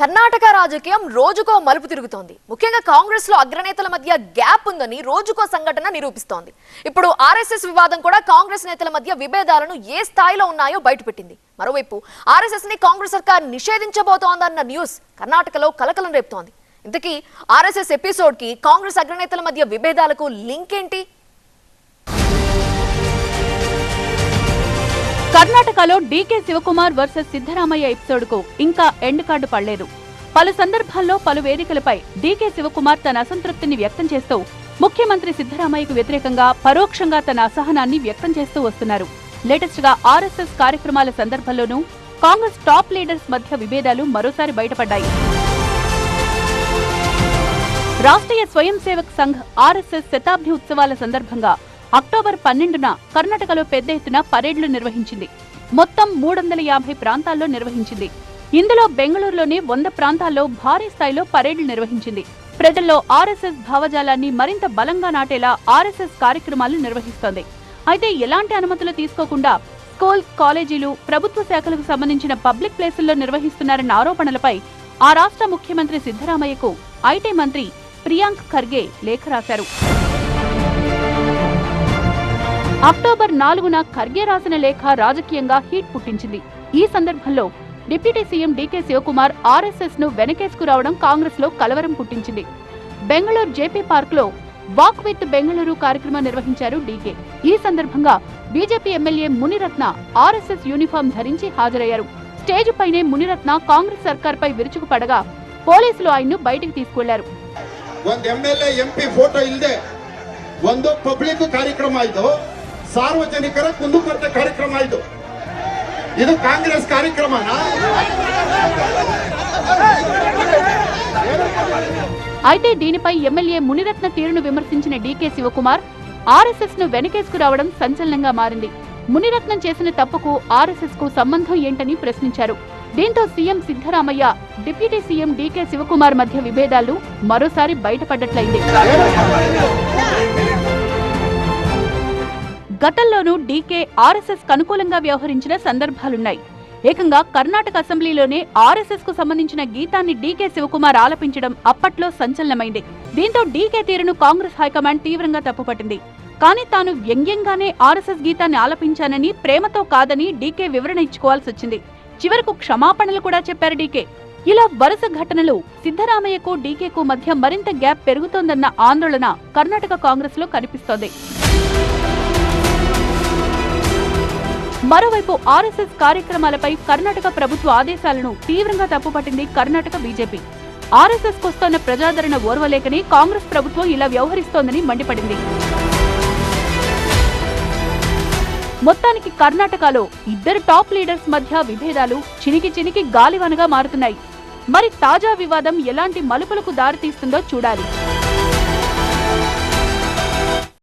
కర్ణాటక రాజకీయం రోజుకో మలుపు తిరుగుతోంది. ముఖ్యంగా కాంగ్రెస్లో అగ్రనేతల మధ్య గ్యాప్ ఉందని రోజుకో సంఘటన నిరూపిస్తోంది. ఇప్పుడు ఆర్ఎస్ఎస్ వివాదం కూడా కాంగ్రెస్ నేతల మధ్య విభేదాలను ఏ స్థాయిలో ఉన్నాయో బయటపెట్టింది. మరోవైపు ఆర్ఎస్ఎస్ని కాంగ్రెస్ సర్కార్ నిషేధించబోతోందన్న న్యూస్ కర్ణాటకలో కలకలం రేపుతోంది. ఇంతకీ ఆర్ఎస్ఎస్ ఎపిసోడ్కి కాంగ్రెస్ అగ్రనేతల మధ్య విభేదాలకు లింక్ ఏంటి? కర్ణాటకలో డీకే శివకుమార్ వర్సెస్ సిద్ధరామయ్య ఎపిసోడ్కు ఇంకా ఎండ్ కార్డు పడలేదు. పలు సందర్భాల్లో పలు వేదికలపై డీకే శివకుమార్ తన అసంతృప్తిని వ్యక్తం చేస్తూ ముఖ్యమంత్రి సిద్ధరామయ్యకు వ్యతిరేకంగా పరోక్షంగా తన అసహనాన్ని వ్యక్తం చేస్తూ వస్తున్నారు. లేటెస్ట్గా ఆర్ఎస్ఎస్ కార్యక్రమాల సందర్భంలోనూ కాంగ్రెస్ టాప్ లీడర్స్ మధ్య విభేదాలు మరోసారి బయటపడ్డాయి. రాష్ట్రీయ స్వయం సేవక్ సంఘ్ ఆర్ఎస్ఎస్ శతాబ్ది ఉత్సవాల సందర్భంగా అక్టోబర్ పన్నెండున కర్ణాటకలో పెద్ద ఎత్తున పరేడ్లు నిర్వహించింది. మొత్తం మూడు వందల యాభై ప్రాంతాల్లో నిర్వహించింది. ఇందులో బెంగళూరులోని వంద ప్రాంతాల్లో భారీ స్థాయిలో పరేడ్లు నిర్వహించింది. ప్రజల్లో ఆర్ఎస్ఎస్ భావజాలాన్ని మరింత బలంగా నాటేలా ఆర్ఎస్ఎస్ కార్యక్రమాలు నిర్వహిస్తోంది. అయితే ఎలాంటి అనుమతులు తీసుకోకుండా స్కూల్స్ కాలేజీలు ప్రభుత్వ శాఖలకు సంబంధించిన పబ్లిక్ ప్లేసుల్లో నిర్వహిస్తున్నారన్న ఆరోపణలపై ఆ రాష్ట్ర ముఖ్యమంత్రి సిద్ధరామయ్యకు ఐటీ మంత్రి ప్రియాంక్ ఖర్గే లేఖ రాశారు. అక్టోబర్ నాలుగున ఖర్గే రాసిన లేఖ రాజకీయంగా హీట్ పుట్టించింది ఈ సందర్భంలో deputy CM DK Shivakumar RSS ను వెనకేసుకురావడం కాంగ్రెస్ లో కలవరం పుట్టించింది బెంగళూరు జేపీ పార్క్ లో వాక్ విత్ బెంగళూరు కార్యక్రమం నిర్వహించారు డీకే ఈ సందర్భంగా BJP MLA Munirathna RSS uniform ధరించి హాజరయ్యారు స్టేజ్ పైనే మునిరత్న కాంగ్రెస్ సర్కార్పై విరుచుకుపడగా పోలీసులు ఆయన్ను బయటికి తీసుకెళ్లారు ಒಂದ್ M L A M P photo ಇಲ್ಲದೆ ಒಂದು ಪಬ್ಲಿಕ್ ಕಾರ್ಯಕ್ರಮ ಇದು ಸಾರ್ವಜನಿಕರ ಕುಂದುಕೊರತೆ ಕಾರ್ಯಕ್ರಮ ಇದು ಇದು ಕಾಂಗ್ರೆಸ್ ಕಾರ್ಯಕ್ರಮನಾ అయితే దీనిపై ఎమ్మెల్యే మునిరత్న తీరును విమర్శించిన డీకే శివకుమార్ ఆర్ఎస్ఎస్ ను వెనకేసుకురావడం సంచలనంగా మారింది మునిరత్నం చేసిన తప్పుకు ఆర్ఎస్ఎస్ కు సంబంధం ఏంటని ప్రశ్నించారు దీంతో CM Siddaramaiah deputy CM DK Shivakumar మధ్య విభేదాలు మరోసారి బయటపడ్డట్లయింది గతంలోనూ డీకే ఆర్ఎస్ఎస్ అనుకూలంగా వ్యవహరించిన సందర్భాలున్నాయి. ఏకంగా కర్ణాటక అసెంబ్లీలోనే ఆర్ఎస్ఎస్కు సంబంధించిన గీతాన్ని డీకే శివకుమార్ ఆలపించడం అప్పట్లో సంచలనమైంది. దీంతో డీకే తీరును కాంగ్రెస్ హైకమాండ్ తీవ్రంగా తప్పుపట్టింది. కానీ తాను వ్యంగ్యంగానే ఆర్ఎస్ఎస్ గీతాన్ని ఆలపించానని ప్రేమతో కాదని డీకే వివరణ ఇచ్చుకోవాల్సి వచ్చింది. చివరకు క్షమాపణలు కూడా చెప్పారు డీకే. ఇలా వరుస ఘటనలు సిద్ధరామయ్యకు డీకేకు మధ్య మరింత గ్యాప్ పెరుగుతోందన్న ఆందోళన కర్ణాటక కాంగ్రెస్లో కనిపిస్తోంది. మరోవైపు ఆర్ఎస్ఎస్ కార్యక్రమాలపై కర్ణాటక ప్రభుత్వ ఆదేశాలను తీవ్రంగా తప్పుపట్టింది కర్ణాటక బీజేపీ. ఆర్ఎస్ఎస్ కొస్తోన్న ప్రజాదరణ ఓర్వలేకని కాంగ్రెస్ ప్రభుత్వం ఇలా వ్యవహరిస్తోందని మండిపడింది. మొత్తానికి కర్ణాటకలో ఇద్దరు టాప్ లీడర్స్ మధ్య విభేదాలు చినికి చినికి గాలివనగా మారుతున్నాయి. మరి తాజా వివాదం ఎలాంటి మలుపులకు దారితీస్తుందో చూడాలి.